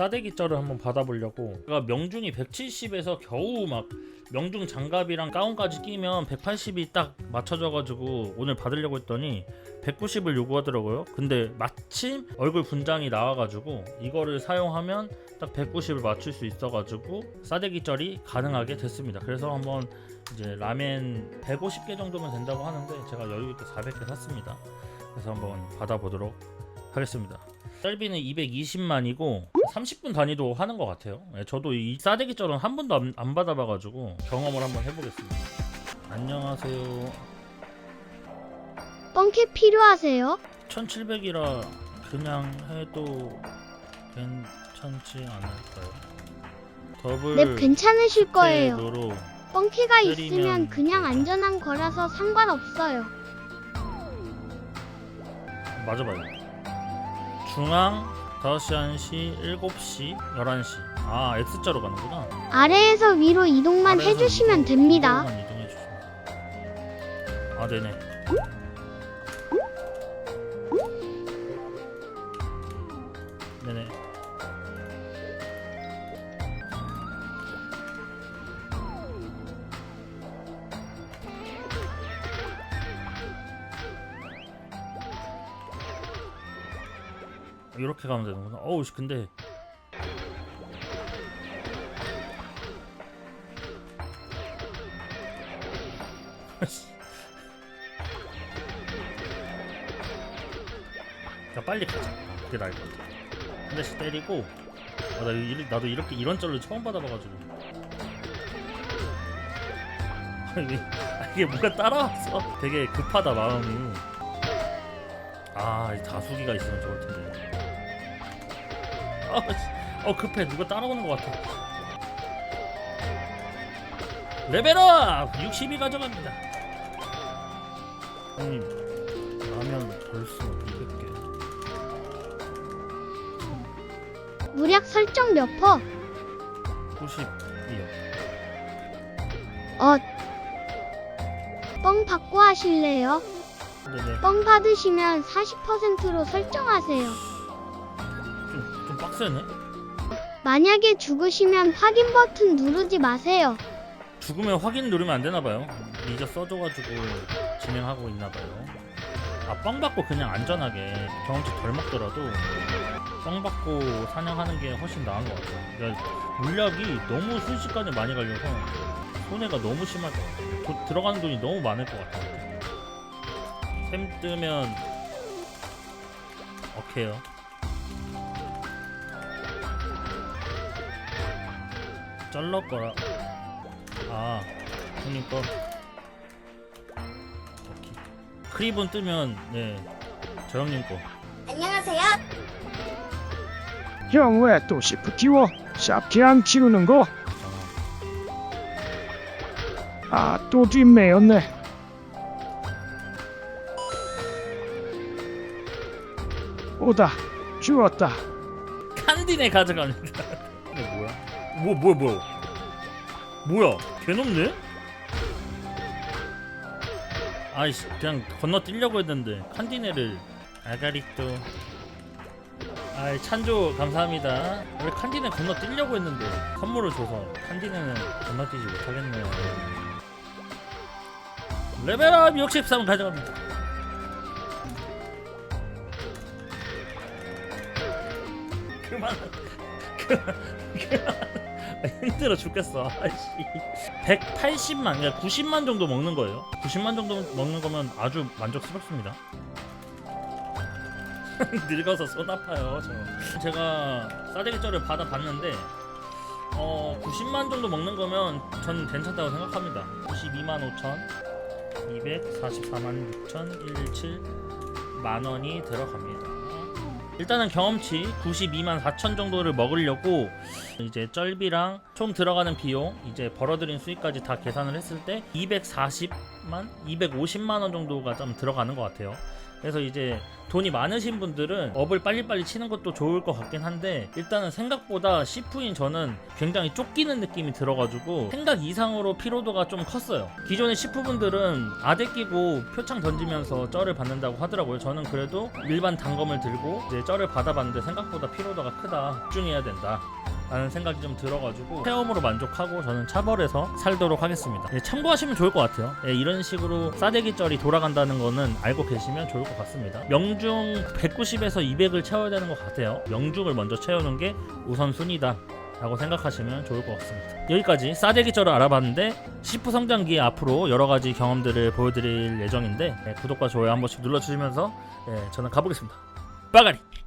싸대기 쩔을 한번 받아보려고. 제가 명중이 170에서 겨우 막 명중 장갑이랑 가운까지 끼면 180이 딱 맞춰져가지고 오늘 받으려고 했더니 190을 요구하더라고요. 근데 마침 얼굴 분장이 나와가지고 이거를 사용하면 딱 190을 맞출 수 있어가지고 싸대기 쩔이 가능하게 됐습니다. 그래서 한번 이제 라멘 150개 정도면 된다고 하는데 제가 여유있게 400개 샀습니다. 그래서 한번 받아보도록 하겠습니다 썰비는 220만이고 30분 단위도 하는 것 같아요. 예, 저도 이 싸대기 쩔은 한 번도 안, 안 받아봐가지고 경험을 한번 해보겠습니다. 안녕하세요. 뻥캐 필요하세요? 1700이라 그냥 해도 괜찮지 않을까요? 더블 네, 괜찮으실 거예요. 뻥캐가 때리면 있으면 그냥. 안전한 거라서 상관없어요. 맞아봐요. 중앙 5시, 1시, 7시, 11시. 아, X자로 가는구나. 아래에서 위로 이동만 아래에서 해주시면 이동- 됩니다. 이동만 이동해 주시면. 아, 네네. 네네. 이렇게 가면 되는구나. 어우, 씨, 근데 야 빨리 가자. 어, 그게 나을 것 같아. 한 대씩 때리고 아, 나 이, 나도 이렇게 이런 쩔을 처음 받아봐가지고 아, 이게 뭔가 따라왔어. 되게 급하다 마음이. 아, 이 다수기가 있으면 좋을 텐데. 아, 씨. 어 급해. 누가 따라오는 것 같아. 레벨업 62 가져갑니다. 형님 라면 벌써 200개. 무략 설정 몇 퍼? 92요. 어. 뻥 받고 하실래요? 네네. 뻥 받으시면 40%로 설정하세요. 빡세네. 만약에 죽으시면 확인 버튼 누르지 마세요. 죽으면 확인 누르면 안 되나 봐요. 리저 써줘가지고 진행하고 있나 봐요. 아, 빵 받고 그냥 안전하게 경험치 덜 먹더라도 빵 받고 사냥하는 게 훨씬 나은 것 같아요. 그러니까 물약이 너무 순식간에 많이 갈려서 손해가 너무 심할 것 같아요. 도- 들어가는 돈이 너무 많을 것 같아요. 템 뜨면 오케이요. 잘라 거라. 아, 형님 거. 오케이. 크리본 뜨면 네, 저 형님 거. 안녕하세요. 형 왜 또 시프티워? 샵키 안 치우는 거? 아, 아또 뒷매였네 오다 주웠다 칸딘에 가져갑니다. 이게 뭐야? 뭐, 뭐야, 뭐야? 뭐야? 개놈네? 아이씨, 그냥 건너뛰려고 했는데 칸디네를 아가리또. 아이 찬조 감사합니다. 원래 칸디네 건너뛰려고 했는데 선물을 줘서 칸디네는 건너뛰지 못하겠네요. 레벨업 63 가져갑니다. 그만 그만 그만 아, 힘들어 죽겠어. 아이씨. 180만 그러니까 90만 정도 먹는 거예요. 90만 정도 먹는 거면 아주 만족스럽습니다. 늙어서 손 아파요 저. 제가 싸대기 쩔을 받아봤는데 어 90만 정도 먹는 거면 전 괜찮다고 생각합니다. 92만 5천 244만 6천 117 만 원이 들어갑니다 일단은 경험치 92만 4천 정도를 먹으려고 이제 쩔비랑 총 들어가는 비용 이제 벌어들인 수익까지 다 계산을 했을 때 240만 250만 원 정도가 좀 들어가는 것 같아요 그래서 이제 돈이 많으신 분들은 업을 빨리빨리 치는 것도 좋을 것 같긴 한데 일단은 생각보다 시프인 저는 굉장히 쫓기는 느낌이 들어가지고 생각 이상으로 피로도가 좀 컸어요. 기존의 시프분들은 아대 끼고 표창 던지면서 쩔을 받는다고 하더라고요. 저는 그래도 일반 단검을 들고 이제 쩔을 받아봤는데 생각보다 피로도가 크다. 집중해야 된다. 라는 생각이 좀 들어가지고 체험으로 만족하고 저는 차벌해서 살도록 하겠습니다. 예, 참고하시면 좋을 것 같아요. 예, 이런 식으로 싸대기 쩔이 돌아간다는 거는 알고 계시면 좋을 것 같습니다. 명중 190에서 200을 채워야 되는 것 같아요. 명중을 먼저 채우는 게 우선순위다. 라고 생각하시면 좋을 것 같습니다. 여기까지 싸대기 쩔을 알아봤는데 시프 성장기에 앞으로 여러 가지 경험들을 보여드릴 예정인데 예, 구독과 좋아요 한 번씩 눌러주시면서 예, 저는 가보겠습니다. 빠가리!